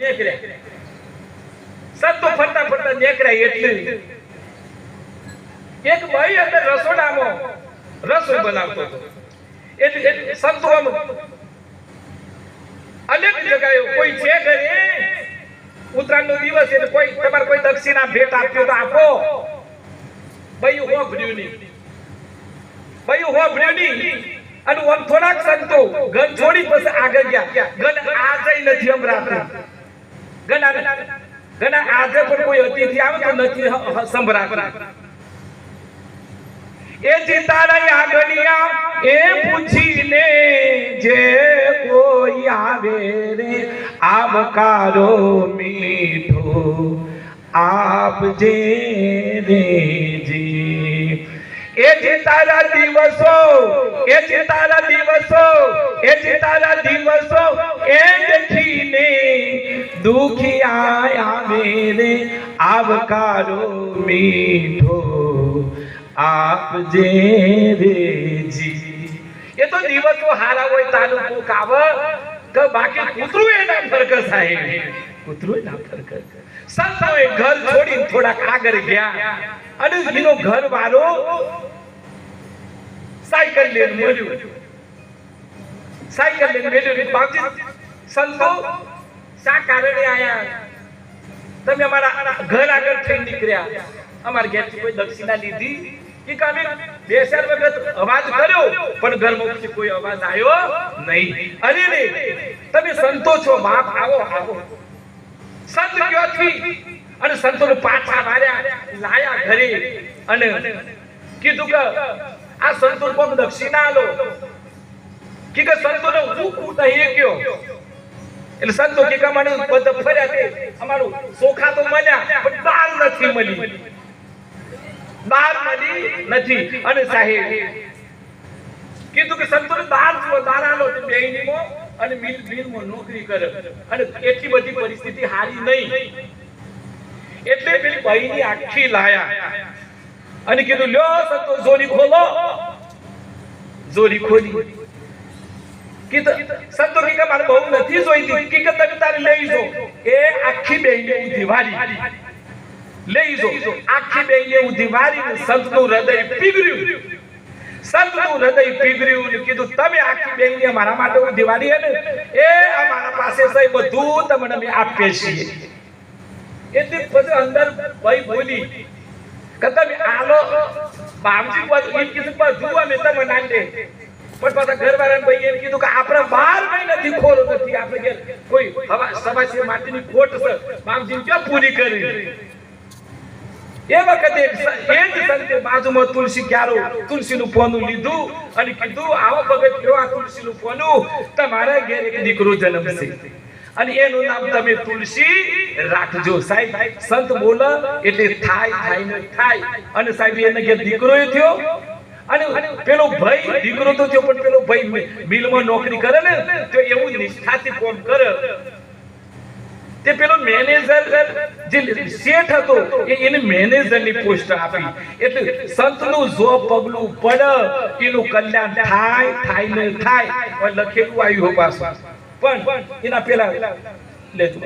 નેકર્યા સંતો ફરતા ફરતા નેકર્યા એટલે. એક ભાઈ અંદર રસોડામાં રસોઈ બનાવતો હતો. એટલે સંતો આમ અનેક જગાએ કોઈ છે ઘરે? ઉત્તરાયણનો દિવસ એટલે કોઈ તમારે કોઈ દક્ષિણા ભેટ આપ્યો તો આપો. ભાઈ હોભર્યું નહીં. ભાઈ હોભર્યું નહીં. અને ઓમ થોડાક સંતો ઘર છોડી પછી આગળ ગયા. આ જઈ નથી સંભળાતું ગણા ગણા આજે એ ચિતારા આગળિયા એ પૂછીને જે કોઈ આવે રે આવકારો મીઠો આપજે એ જે તારા દિવસો, એ જે તારા દિવસો, એ જે તારા દિવસો દુખિયા મેરે આવકારો મીઠો. આપજે રે જી એ તો દિવસો હારા હોય તારું કોક આવે કે બાકી કૂતરું એના ફરક સાહેબ. કૂતરું એના ફરક. એ ઘર છોડીને થોડાક આગળ ગયા. અને એનો ઘર વાળો સાયકલ લઈને મળ્યું. સાયકલ લઈને મળ્યું. બાપજી, સંતો શા કારણે આયા? તમે અમારા ઘર આગળ થઈ નીકળ્યા. અમારા ઘેરથી કોઈ દક્ષિણા લીધી કે કામે નહીં. કીધું કે આ સંતો કોમ દક્ષિણા આલો. કે સંતોને હું એ કયો? એટલે સંતો કે કમાણી બધા ફર્યા તે અમારું સોખા તો મળ્યા, પણ દાલ નથી મળી. દાલ મળી નથી. અને સાહેબ, કીધું કે સંતોને દાલ જો દારાલો તો બેહીનીમાં અને મિલ મિલમાં નોકરી કરે. અને એટલી બધી પરિસ્થિતિ હારી નહીં. એટલે પેલી ભાઈની આખી લાયા. અને કીધું, લ્યો સંતો, જોરી ખોલો. જોરી ખોલી. કીધું સંતો કે મારે બહુ નથી જોઈતી. કે કે તમે તારે લઈ જો. એ આખી બેહીને ઊંધી વારી લઈ જો. આખી બેહીને ઊંધી વારી સંતનું હૃદય પીગળ્યું. સંતનું હૃદય પીગળ્યું ને કીધું, તમે આખી બેહીને મારા માટે ઊંધી વારી હે ને? એ અમારા પાસે સહી બધું તમને અમે આપીએ છીએ. એટલે પછી અંદર ભાઈ બોલી. કે તમે આલો. બાપજી બધું કીધું બધું અમે તમે ના દે પણ પાછા ઘરવાળાને ભાઈ એમ કીધું કે આપણે બાર મહિનાથી ખોરો નથી. આપણે ઘેર કોઈ હવા સવાસી માટીની ખોટ છે. ક્યાં પૂરી કરી? એ વખતે એ જ સંતે બાજુમાં તુલસી ક્યારો, તુલસીનું ફોનું લીધું અને કીધું, આવો ભગત લ્યો આ તુલસીનું ફોનું તમારા ઘેર એક દીકરો જન્મશે. અને એનું નામ તમે તુલસી રાખજો. સાહેબ, સંત બોલે એટલે થાય થાય ને થાય. અને સાહેબ, એને ઘેર દીકરો થયો. અને પેલો ભાઈ, દીકરો તો જો પણ પેલો ભાઈ મિલમાં નોકરી કરે ને, તો એવું નિષ્ઠાથી કોમ કરે. તે પેલો મેનેજર જે શેઠ હતો, એ એને મેનેજરની પોસ્ટ આપી. એટલે સંતનું જો પગલું પડે, એનું કલ્યાણ થાય થાય ને થાય લખેલું આવ્યું પાછું. પણ એના પેલા, લેજો.